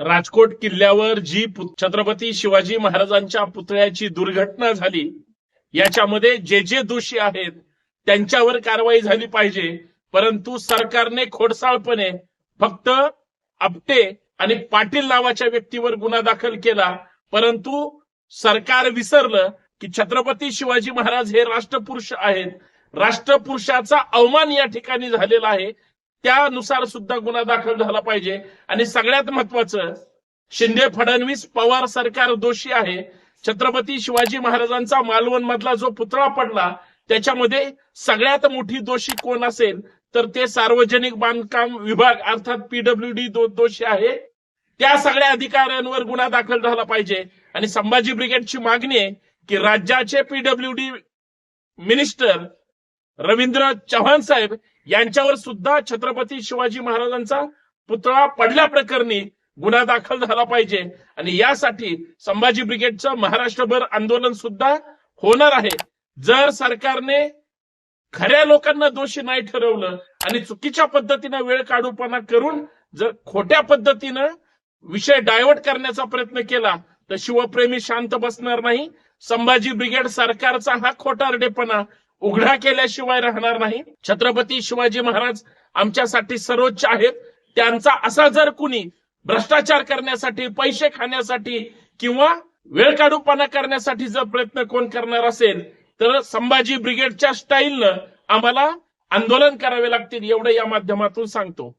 राजकोट किल्ल्यावर जी छत्रपती शिवाजी महाराजांच्या पुतळ्याची दुर्घटना झाली याच्यामध्ये जे जे दोषी आहेत त्यांच्यावर कारवाई झाली पाहिजे. परंतु सरकारने खोडसाळपणे फक्त आपटे आणि पाटील नावाच्या व्यक्तीवर गुन्हा दाखल केला. परंतु सरकार विसरलं की छत्रपती शिवाजी महाराज हे राष्ट्रपुरुष आहेत. राष्ट्रपुरुषाचा अवमान या ठिकाणी झालेला आहे. त्यानुसार सुद्धा गुन्हा दाखल झाला पाहिजे. आणि सगळ्यात महत्वाचं शिंदे फडणवीस पवार सरकार दोषी आहे. छत्रपती शिवाजी महाराजांचा मालवण मधला जो पुतळा पडला त्याच्यामध्ये सगळ्यात मोठी दोषी कोण असेल तर ते सार्वजनिक बांधकाम विभाग अर्थात पीडब्ल्यू डी दोषी आहे. त्या सगळ्या अधिकाऱ्यांवर गुन्हा दाखल झाला पाहिजे. आणि संभाजी ब्रिगेडची मागणी आहे की राज्याचे P W D minister Ravindra Chavan साहेब यांच्यावर सुद्धा छत्रपती शिवाजी महाराजांचा पुतळा पडल्या प्रकरणी गुन्हा दाखल झाला पाहिजे. आणि यासाठी संभाजी ब्रिगेडचं महाराष्ट्रभर आंदोलन सुद्धा होणार आहे. जर सरकारने खऱ्या लोकांना दोषी नाही ठरवलं आणि चुकीच्या पद्धतीनं वेळ काढूपणा करून जर खोट्या पद्धतीनं विषय डायव्हर्ट करण्याचा प्रयत्न केला तर शिवप्रेमी शांत बसणार नाही. संभाजी ब्रिगेड सरकारचा हा खोटारडेपणा उघडा केल्याशिवाय राहणार नाही. छत्रपती शिवाजी महाराज आमच्यासाठी सर्वोच्च आहेत. त्यांचा असा जर कुणी भ्रष्टाचार करण्यासाठी पैसे खाण्यासाठी किंवा वेळ काढूपणा करण्यासाठी जर प्रयत्न कोण करणार असेल तर संभाजी ब्रिगेडच्या स्टाईलनं आम्हाला आंदोलन करावे लागतील एवढं या माध्यमातून सांगतो.